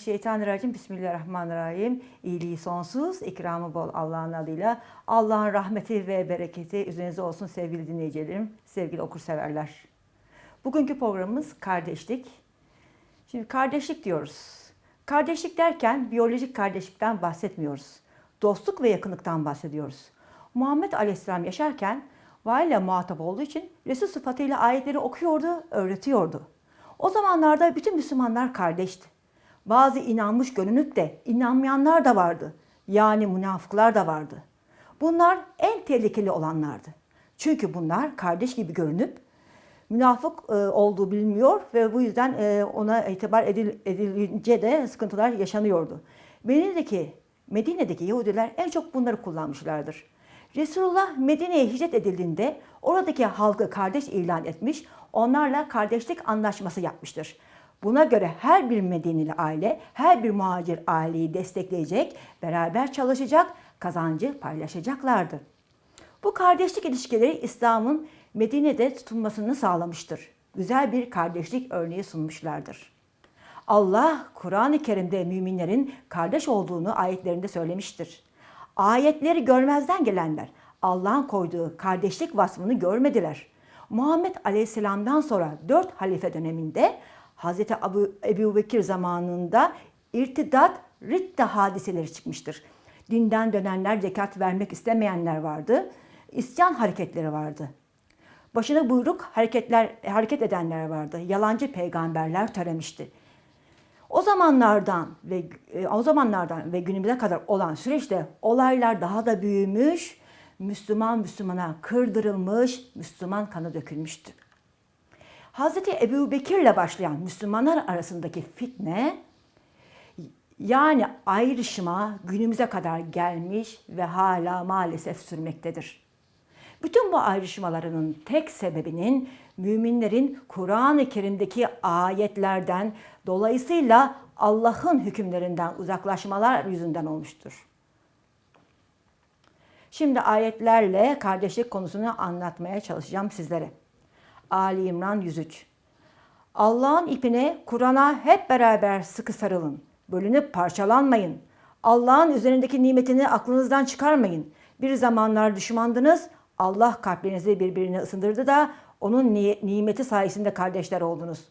Mineşşeytanirracim. Bismillahirrahmanirrahim. İyiliği sonsuz, ikramı bol Allah'ın adıyla. Allah'ın rahmeti ve bereketi üzerinize olsun sevgili dinleyicilerim, sevgili okurseverler. Bugünkü programımız kardeşlik. Şimdi kardeşlik diyoruz. Kardeşlik derken biyolojik kardeşlikten bahsetmiyoruz. Dostluk ve yakınlıktan bahsediyoruz. Muhammed Aleyhisselam yaşarken vahiyle muhatap olduğu için Resul sıfatıyla ayetleri okuyordu, öğretiyordu. O zamanlarda bütün Müslümanlar kardeşti. Bazı inanmış görünüp de inanmayanlar da vardı. Yani münafıklar da vardı. Bunlar en tehlikeli olanlardı. Çünkü bunlar kardeş gibi görünüp münafık e, olduğu bilinmiyor ve bu yüzden e, ona itibar edil, edilince de sıkıntılar yaşanıyordu. Medine'deki, Medine'deki Yahudiler en çok bunları kullanmışlardır. Resulullah Medine'ye hicret edildiğinde oradaki halkı kardeş ilan etmiş, onlarla kardeşlik anlaşması yapmıştır. Buna göre her bir Medineli aile, her bir muhacir aileyi destekleyecek, beraber çalışacak, kazancı paylaşacaklardı. Bu kardeşlik ilişkileri İslam'ın Medine'de tutulmasını sağlamıştır. Güzel bir kardeşlik örneği sunmuşlardır. Allah Kur'an-ı Kerim'de müminlerin kardeş olduğunu ayetlerinde söylemiştir. Ayetleri görmezden gelenler Allah'ın koyduğu kardeşlik vasfını görmediler. Muhammed Aleyhisselam'dan sonra dört halife döneminde Hz. Ebu, Bekir zamanında irtidat, ridda hadiseleri çıkmıştır. Dinden dönenler, zekat vermek istemeyenler vardı. İsyan hareketleri vardı. Başına buyruk hareketler hareket edenler vardı. Yalancı peygamberler töremişti. O zamanlardan ve e, o zamanlardan ve günümüze kadar olan süreçte olaylar daha da büyümüş, Müslüman Müslümana kırdırılmış, Müslüman kanı dökülmüştü. Hazreti Ebu Bekir'le başlayan Müslümanlar arasındaki fitne yani ayrışma günümüze kadar gelmiş ve hala maalesef sürmektedir. Bütün bu ayrışmalarının tek sebebinin müminlerin Kur'an-ı Kerim'deki ayetlerden dolayısıyla Allah'ın hükümlerinden uzaklaşmalar yüzünden olmuştur. Şimdi ayetlerle kardeşlik konusunu anlatmaya çalışacağım sizlere. Ali İmran 103. Allah'ın ipine, Kur'an'a hep beraber sıkı sarılın. Bölünüp parçalanmayın. Allah'ın üzerindeki nimetini aklınızdan çıkarmayın. Bir zamanlar düşmandınız, Allah kalplerinizi birbirine ısındırdı da onun nimeti sayesinde kardeşler oldunuz.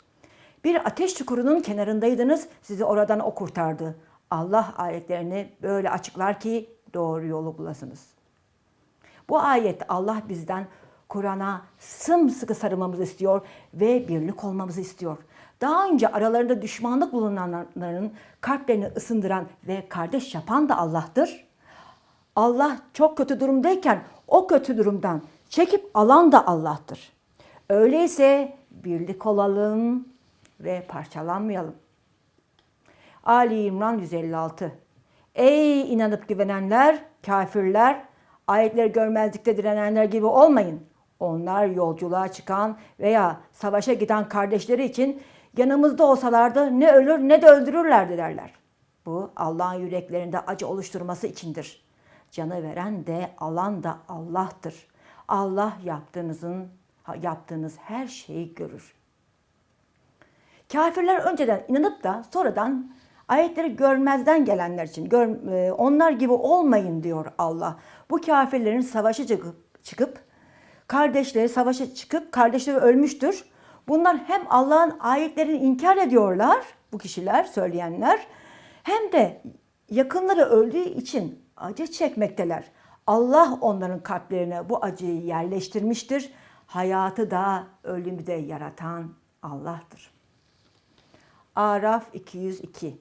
Bir ateş çukurunun kenarındaydınız, sizi oradan o kurtardı. Allah ayetlerini böyle açıklar ki doğru yolu bulasınız. Bu ayet Allah bizden Kur'an'a sımsıkı sarılmamızı istiyor ve birlik olmamızı istiyor. Daha önce aralarında düşmanlık bulunanların kalplerini ısındıran ve kardeş yapan da Allah'tır. Allah çok kötü durumdayken o kötü durumdan çekip alan da Allah'tır. Öyleyse birlik olalım ve parçalanmayalım. Ali İmran 156 Ey inanıp güvenenler, kafirler, ayetleri görmezlikte direnenler gibi olmayın. Onlar yolculuğa çıkan veya savaşa giden kardeşleri için yanımızda olsalardı ne ölür ne de öldürürlerdi derler. Bu Allah'ın yüreklerinde acı oluşturması içindir. Canı veren de alan da Allah'tır. Allah yaptığınızın yaptığınız her şeyi görür. Kafirler önceden inanıp da sonradan ayetleri görmezden gelenler için gör, onlar gibi olmayın diyor Allah. Bu kafirlerin savaşa çıkıp, çıkıp kardeşleri savaşa çıkıp kardeşleri ölmüştür. Bunlar hem Allah'ın ayetlerini inkar ediyorlar bu kişiler söyleyenler hem de yakınları öldüğü için acı çekmekteler. Allah onların kalplerine bu acıyı yerleştirmiştir. Hayatı da ölümü de yaratan Allah'tır. Araf 202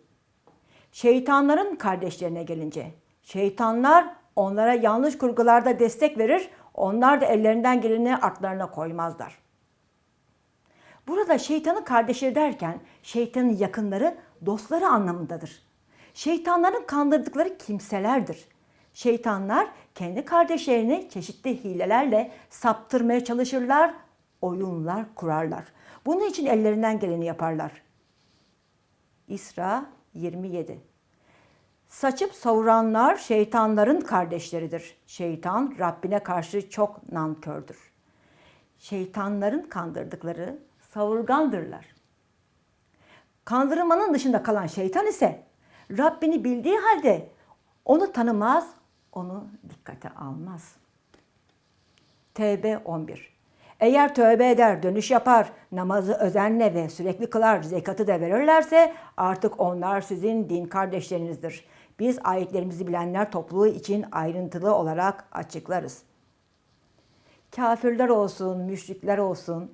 Şeytanların kardeşlerine gelince, şeytanlar onlara yanlış kurgularda destek verir, onlar da ellerinden geleni artlarına koymazlar. Burada şeytanın kardeşleri derken şeytanın yakınları dostları anlamındadır. Şeytanların kandırdıkları kimselerdir. Şeytanlar kendi kardeşlerini çeşitli hilelerle saptırmaya çalışırlar, oyunlar kurarlar. Bunun için ellerinden geleni yaparlar. İsra 27 Saçıp savuranlar şeytanların kardeşleridir. Şeytan Rabbine karşı çok nankördür. Şeytanların kandırdıkları savurgandırlar. Kandırmanın dışında kalan şeytan ise Rabbini bildiği halde onu tanımaz, onu dikkate almaz. Tevbe 11. Eğer tövbe eder, dönüş yapar, namazı özenle ve sürekli kılar, zekatı da verirlerse artık onlar sizin din kardeşlerinizdir. Biz ayetlerimizi bilenler topluluğu için ayrıntılı olarak açıklarız. Kafirler olsun, müşrikler olsun,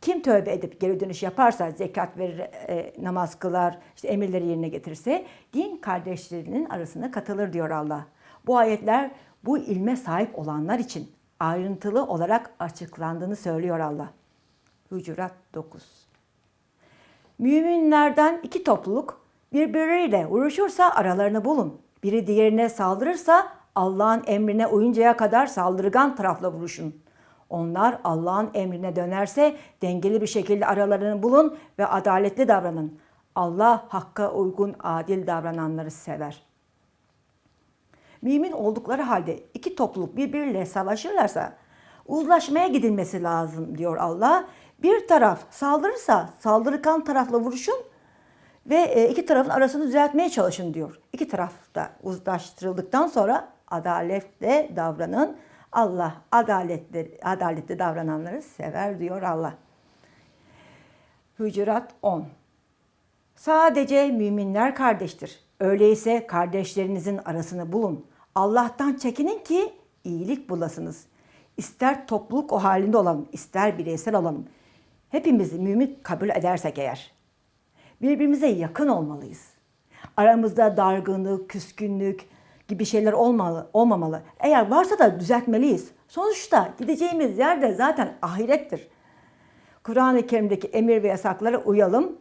kim tövbe edip geri dönüş yaparsa, zekat verir, e, namaz kılar, işte emirleri yerine getirirse din kardeşlerinin arasına katılır diyor Allah. Bu ayetler bu ilme sahip olanlar için ayrıntılı olarak açıklandığını söylüyor Allah. Hucurat 9. Müminlerden iki topluluk birbirleriyle vuruşursa aralarını bulun. Biri diğerine saldırırsa Allah'ın emrine uyuncaya kadar saldırgan tarafla vuruşun. Onlar Allah'ın emrine dönerse dengeli bir şekilde aralarını bulun ve adaletli davranın. Allah hakka uygun adil davrananları sever. Mümin oldukları halde iki topluluk birbiriyle savaşırlarsa uzlaşmaya gidilmesi lazım diyor Allah. Bir taraf saldırırsa saldırgan tarafla vuruşun ve e, iki tarafın arasını düzeltmeye çalışın diyor. İki taraf da uzlaştırıldıktan sonra adaletle davranın. Allah adaletli, adaletli davrananları sever diyor Allah. Hücurat 10 Sadece müminler kardeştir. Öyleyse kardeşlerinizin arasını bulun. Allah'tan çekinin ki iyilik bulasınız. İster topluluk o halinde olalım, ister bireysel olalım. Hepimizi mümin kabul edersek eğer. Birbirimize yakın olmalıyız. Aramızda dargınlık, küskünlük gibi şeyler olmalı, olmamalı. Eğer varsa da düzeltmeliyiz. Sonuçta gideceğimiz yer de zaten ahirettir. Kur'an-ı Kerim'deki emir ve yasaklara uyalım.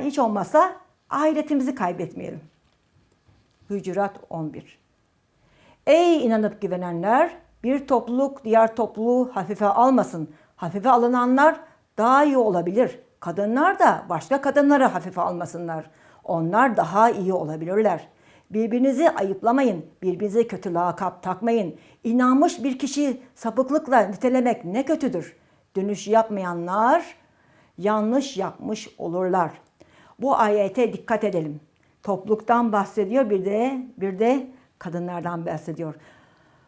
Hiç olmazsa ahiretimizi kaybetmeyelim. Hücurat 11 Ey inanıp güvenenler! Bir topluluk diğer topluluğu hafife almasın. Hafife alınanlar daha iyi olabilir. Kadınlar da başka kadınları hafife almasınlar. Onlar daha iyi olabilirler. Birbirinizi ayıplamayın. Birbirinize kötü lakap takmayın. İnanmış bir kişi sapıklıkla nitelemek ne kötüdür. Dönüş yapmayanlar yanlış yapmış olurlar. Bu ayete dikkat edelim. Topluluktan bahsediyor bir de bir de kadınlardan bahsediyor.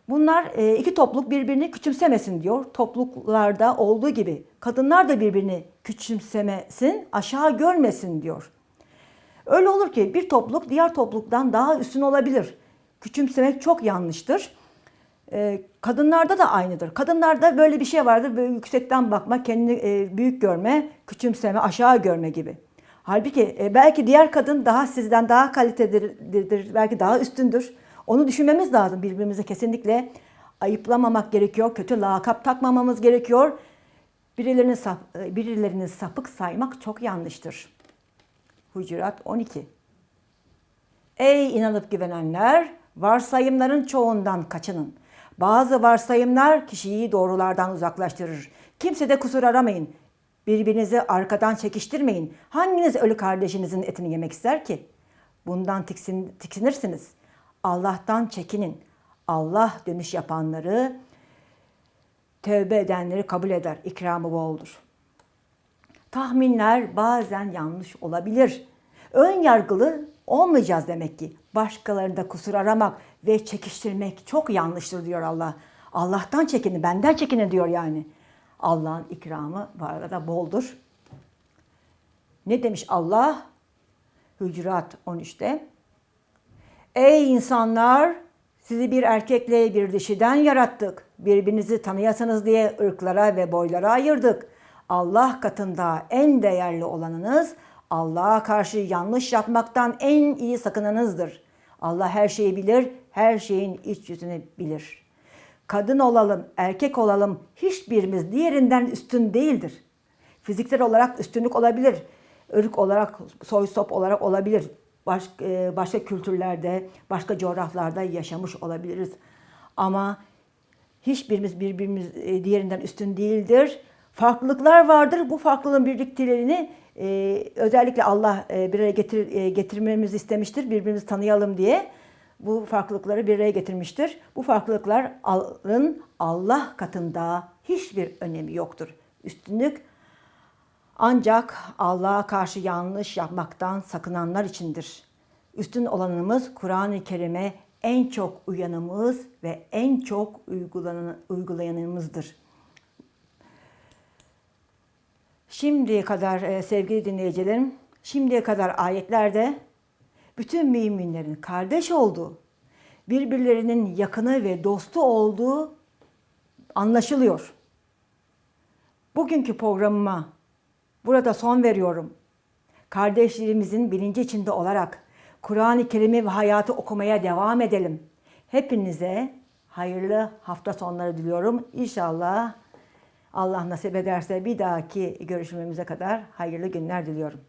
Bunlar e, iki topluluk birbirini küçümsemesin diyor. Topluluklarda olduğu gibi kadınlar da birbirini küçümsemesin, aşağı görmesin diyor. Öyle olur ki bir topluluk diğer topluluktan daha üstün olabilir. Küçümsemek çok yanlıştır. E, kadınlarda da aynıdır. Kadınlarda böyle bir şey vardır. Böyle yüksekten bakma, kendini e, büyük görme, küçümseme, aşağı görme gibi. Halbuki belki diğer kadın daha sizden daha kalitelidir, belki daha üstündür. Onu düşünmemiz lazım birbirimize kesinlikle. Ayıplamamak gerekiyor, kötü lakap takmamamız gerekiyor. Birilerini, sap, birilerini sapık saymak çok yanlıştır. Hucurat 12 Ey inanıp güvenenler, varsayımların çoğundan kaçının. Bazı varsayımlar kişiyi doğrulardan uzaklaştırır. Kimse de kusur aramayın. Birbirinizi arkadan çekiştirmeyin. Hanginiz ölü kardeşinizin etini yemek ister ki? Bundan tiksin, tiksinirsiniz. Allah'tan çekinin. Allah dönüş yapanları, tövbe edenleri kabul eder. İkramı boldur. Tahminler bazen yanlış olabilir. Ön yargılı olmayacağız demek ki. Başkalarında kusur aramak ve çekiştirmek çok yanlıştır diyor Allah. Allah'tan çekinin, benden çekinin diyor yani. Allah'ın ikramı bu arada boldur. Ne demiş Allah? Hücurat 13'te. Ey insanlar! Sizi bir erkekle bir dişiden yarattık. Birbirinizi tanıyasınız diye ırklara ve boylara ayırdık. Allah katında en değerli olanınız Allah'a karşı yanlış yapmaktan en iyi sakınanızdır. Allah her şeyi bilir, her şeyin iç yüzünü bilir. Kadın olalım, erkek olalım hiçbirimiz diğerinden üstün değildir. Fiziksel olarak üstünlük olabilir, ırk olarak, soy sop olarak olabilir başka, e, başka kültürlerde, başka coğrafyalarda yaşamış olabiliriz. Ama hiçbirimiz birbirimiz e, diğerinden üstün değildir. Farklılıklar vardır. Bu farklılığın birliktelerini e, özellikle Allah bir araya getir, getirmemizi istemiştir. Birbirimizi tanıyalım diye bu farklılıkları bir araya getirmiştir. Bu farklılıkların Allah katında hiçbir önemi yoktur. Üstünlük ancak Allah'a karşı yanlış yapmaktan sakınanlar içindir. Üstün olanımız Kur'an-ı Kerim'e en çok uyanımız ve en çok uygulanan- uygulayanımızdır. Şimdiye kadar e, sevgili dinleyicilerim, şimdiye kadar ayetlerde bütün müminlerin kardeş olduğu, birbirlerinin yakını ve dostu olduğu anlaşılıyor. Bugünkü programıma burada son veriyorum. Kardeşlerimizin bilinci içinde olarak Kur'an-ı Kerim'i ve hayatı okumaya devam edelim. Hepinize hayırlı hafta sonları diliyorum. İnşallah Allah nasip ederse bir dahaki görüşmemize kadar hayırlı günler diliyorum.